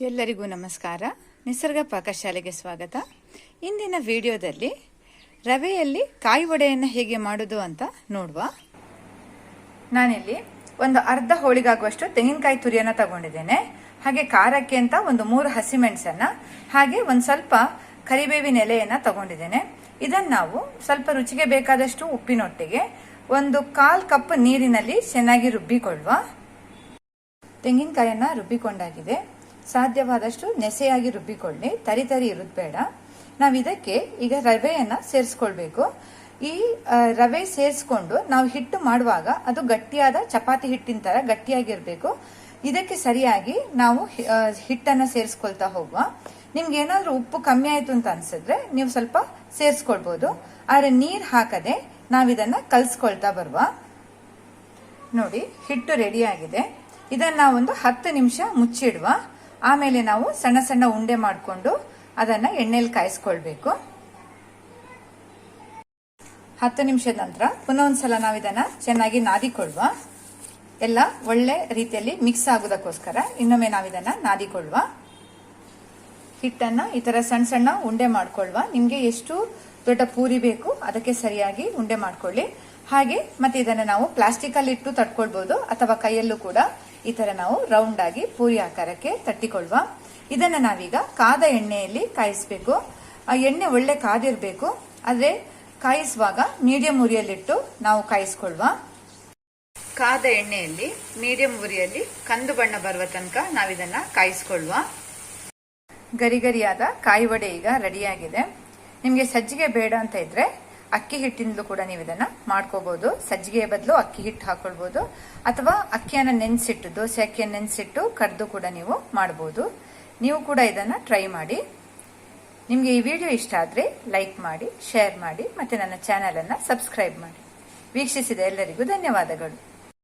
ಎಲ್ಲರಿಗೂ ನಮಸ್ಕಾರ. ನಿಸರ್ಗ ಪಾಕಶಾಲೆಗೆ ಸ್ವಾಗತ. ಇಂದಿನ ವಿಡಿಯೋದಲ್ಲಿ ರವೆಯಲ್ಲಿ ಕಾಯಿ ವಡೆಯನ್ನು ಹೇಗೆ ಮಾಡೋದು ಅಂತ ನೋಡುವ. ನಾನಿಲ್ಲಿ ಒಂದು ಅರ್ಧ ಹೋಳಿಗಾಗುವಷ್ಟು ತೆಂಗಿನಕಾಯಿ ತುರಿಯನ್ನು ತಗೊಂಡಿದ್ದೇನೆ. ಹಾಗೆ ಖಾರಕ್ಕೆ ಅಂತ ಒಂದು ಮೂರು ಹಸಿಮೆಣಸನ್ನ ಹಾಗೆ ಒಂದು ಸ್ವಲ್ಪ ಕರಿಬೇವಿನ ಎಲೆಯನ್ನು ತಗೊಂಡಿದ್ದೇನೆ. ಇದನ್ನು ನಾವು ಸ್ವಲ್ಪ ರುಚಿಗೆ ಬೇಕಾದಷ್ಟು ಉಪ್ಪಿನೊಟ್ಟಿಗೆ ಒಂದು ಕಾಲ್ ಕಪ್ ನೀರಿನಲ್ಲಿ ಚೆನ್ನಾಗಿ ರುಬ್ಬಿಕೊಳ್ಳುವ ತೆಂಗಿನಕಾಯನ್ನ ರುಬ್ಬಿಕೊಂಡಾಗಿದೆ. ಸಾಧ್ಯವಾದಷ್ಟು ನೆಸೆಯಾಗಿ ರುಬ್ಬಿಕೊಳ್ಳಿ. ತರಿ ತರಿ ಇರುದು ಬೇಡ ನಾವು ಇದಕ್ಕೆ ಈಗ ರವೆಯನ್ನ ಸೇರಿಸ್ಕೊಳ್ಬೇಕು. ಈ ರವೆ ಸೇರಿಸ್ಕೊಂಡು ನಾವು ಹಿಟ್ಟು ಮಾಡುವಾಗ ಅದು ಗಟ್ಟಿಯಾದ ಚಪಾತಿ ಹಿಟ್ಟಿನ ತರ ಗಟ್ಟಿಯಾಗಿರ್ಬೇಕು. ಇದಕ್ಕೆ ಸರಿಯಾಗಿ ನಾವು ಹಿಟ್ಟನ್ನ ಸೇರಿಸ್ಕೊಳ್ತಾ ಹೋಗುವ. ನಿಮ್ಗೆ ಏನಾದ್ರೂ ಉಪ್ಪು ಕಮ್ಮಿ ಆಯ್ತು ಅಂತ ಅನ್ಸಿದ್ರೆ ನೀವು ಸ್ವಲ್ಪ ಸೇರಿಸ್ಕೊಳ್ಬಹುದು ಆದ್ರೆ ನೀರ್ ಹಾಕದೆ ನಾವಿದನ್ನ ಕಲ್ಸ್ಕೊಳ್ತಾ ಬರುವ. ನೋಡಿ, ಹಿಟ್ಟು ರೆಡಿ ಆಗಿದೆ. ಇದನ್ನ ಒಂದು ಹತ್ತು ನಿಮಿಷ ಮುಚ್ಚಿಡುವ. ಆಮೇಲೆ ನಾವು ಸಣ್ಣ ಸಣ್ಣ ಉಂಡೆ ಮಾಡಿಕೊಂಡು ಅದನ್ನ ಎಣ್ಣೆಲಿ ಕಾಯಿಸ್ಕೊಳ್ಬೇಕು. ಹತ್ತು ನಿಮಿಷದ ನಂತರ ಪುನಃ ಒಂದ್ಸಲ ನಾವು ಇದನ್ನ ಚೆನ್ನಾಗಿ ನಾದಿಕೊಳ್ಳುವ ಎಲ್ಲ ಒಳ್ಳೆ ರೀತಿಯಲ್ಲಿ ಮಿಕ್ಸ್ ಆಗೋದಕ್ಕೋಸ್ಕರ ಇನ್ನೊಮ್ಮೆ ನಾವಿದನ್ನ ನಾದಿಕೊಳ್ಳುವ ಹಿಟ್ಟನ್ನ ಈ ತರ ಸಣ್ಣ ಸಣ್ಣ ಉಂಡೆ ಮಾಡ್ಕೊಳ್ವಾ. ನಿಮ್ಗೆ ಎಷ್ಟು ದೊಡ್ಡ ಪೂರಿ ಬೇಕು ಅದಕ್ಕೆ ಸರಿಯಾಗಿ ಉಂಡೆ ಮಾಡ್ಕೊಳ್ಳಿ. ಹಾಗೆ ಮತ್ತೆ ಇದನ್ನ ನಾವು ಪ್ಲಾಸ್ಟಿಕ್ ಅಲ್ಲಿ ಇಟ್ಟು ತಟ್ಕೊಳ್ಬಹುದು ಅಥವಾ ಕೈಯಲ್ಲೂ ಕೂಡ ಈ ತರ ನಾವು ರೌಂಡ್ ಆಗಿ ಪೂರಿ ಆಕಾರಕ್ಕೆ ತಟ್ಟಿಕೊಳ್ಳುವ ಇದನ್ನ ನಾವೀಗ ಕಾದ ಎಣ್ಣೆಯಲ್ಲಿ ಕಾಯಿಸಬೇಕು. ಎಣ್ಣೆ ಒಳ್ಳೆ ಕಾದಿರ್ಬೇಕು. ಆದ್ರೆ ಕಾಯಿಸುವಾಗ ಮೀಡಿಯಂ ಉರಿಯಲ್ಲಿಟ್ಟು ನಾವು ಕಾಯಿಸ್ಕೊಳ್ವಾ. ಕಾದ ಎಣ್ಣೆಯಲ್ಲಿ ಮೀಡಿಯಂ ಉರಿಯಲ್ಲಿ ಕಂದು ಬಣ್ಣ ಬರುವ ತನಕ ನಾವಿದನ್ನ ಕಾಯಿಸ್ಕೊಳ್ವ. ಗರಿ ಗರಿಯಾದ ಕಾಯಿ ವಡೆ ಈಗ ರೆಡಿಯಾಗಿದೆ ನಿಮಗೆ ಸಜ್ಜಿಗೆ ಬೇಡ ಅಂತ ಇದ್ರೆ ಅಕ್ಕಿ ಹಿಟ್ಟಿಂದಲೂ ಕೂಡ ನೀವು ಇದನ್ನ ಮಾಡ್ಕೋಬಹುದು ಸಜ್ಜಿಗೆಯ ಬದಲು ಅಕ್ಕಿ ಹಿಟ್ಟು ಹಾಕೊಳ್ಬಹುದು ಅಥವಾ ಅಕ್ಕಿಯನ್ನ ನೆನೆಸಿಟ್ಟು, ದೋಸೆ ಅಕ್ಕಿಯನ್ನು ನೆನೆಸಿಟ್ಟು ಕರೆದು ಕೂಡ ನೀವು ಮಾಡಬಹುದು ನೀವು ಕೂಡ ಇದನ್ನ ಟ್ರೈ ಮಾಡಿ. ನಿಮಗೆ ಈ ವಿಡಿಯೋ ಇಷ್ಟ ಆದ್ರೆ ಲೈಕ್ ಮಾಡಿ, ಶೇರ್ ಮಾಡಿ, ಮತ್ತೆ ನನ್ನ ಚಾನೆಲ್ ಅನ್ನ ಸಬ್ಸ್ಕ್ರೈಬ್ ಮಾಡಿ. ವೀಕ್ಷಿಸಿದ ಎಲ್ಲರಿಗೂ ಧನ್ಯವಾದಗಳು.